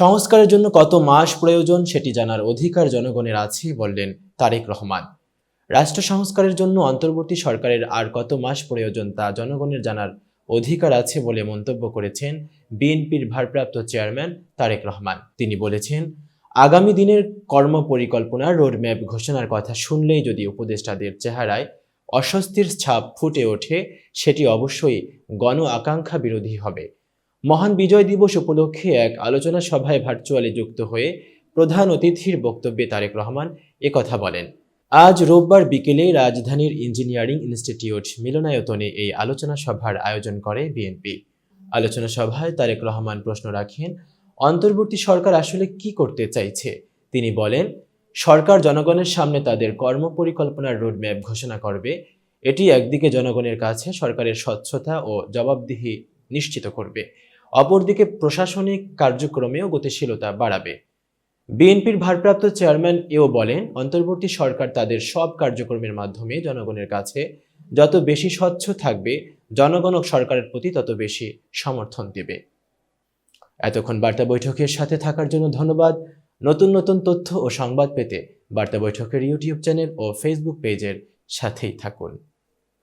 সংস্কারের জন্য কত মাস প্রয়োজন সেটি জানার অধিকার জনগণের আছে বললেন তারেক রহমান। রাষ্ট্র সংস্কারের জন্য অন্তর্বর্তী সরকারের আর কত মাস প্রয়োজন তা জনগণের জানার অধিকার আছে বলে মন্তব্য করেছেন বিএনপির ভারপ্রাপ্ত চেয়ারম্যান তারেক রহমান। তিনি বলেছেন, আগামী দিনের কর্মপরিকল্পনার রোডম্যাপ ঘোষণার কথা শুনলেই যদি উপদেষ্টাদের চেহারায় অস্বস্তির ছাপ ফুটে ওঠে, সেটি অবশ্যই গণ আকাঙ্ক্ষা বিরোধী হবে। মহান বিজয় দিবস উপলক্ষে এক আলোচনা সভায় ভার্চুয়ালি যুক্ত হয়ে প্রধান অতিথির বক্তব্যে তারেক রহমান একথা বলেন। আজ রোববার বিকেলে রাজধানীর ইঞ্জিনিয়ারিং ইনস্টিটিউট মিলনায়তনে এই আলোচনা সভার আয়োজন করে বিএনপি। আলোচনা সভায় তারেক রহমান প্রশ্ন রাখেন, অন্তর্বর্তী সরকার আসলে কি করতে চাইছে? তিনি বলেন, সরকার জনগণের সামনে তাদের কর্মপরিকল্পনার রোডম্যাপ ঘোষণা করবে। এটি একদিকে জনগণের কাছে সরকারের স্বচ্ছতা ও জবাবদিহি নিশ্চিত করবে। অপরদিকে প্রশাসনিক কার্যক্রমেও গতিশীলতা বাড়াবে। বিএনপির ভারপ্রাপ্ত চেয়ারম্যান এও বলেন, অন্তর্বর্তী সরকার তাদের সব কার্যক্রমের মাধ্যমে জনগণের কাছে যত বেশি স্বচ্ছ থাকবে, জনগণ সরকারের প্রতি তত বেশি সমর্থন দেবে। এতক্ষণ বার্তা বৈঠকের সাথে থাকার জন্য ধন্যবাদ। নতুন নতুন তথ্য ও সংবাদ পেতে বার্তা বৈঠকের ইউটিউব চ্যানেল ও ফেসবুক পেজের সাথেই থাকুন।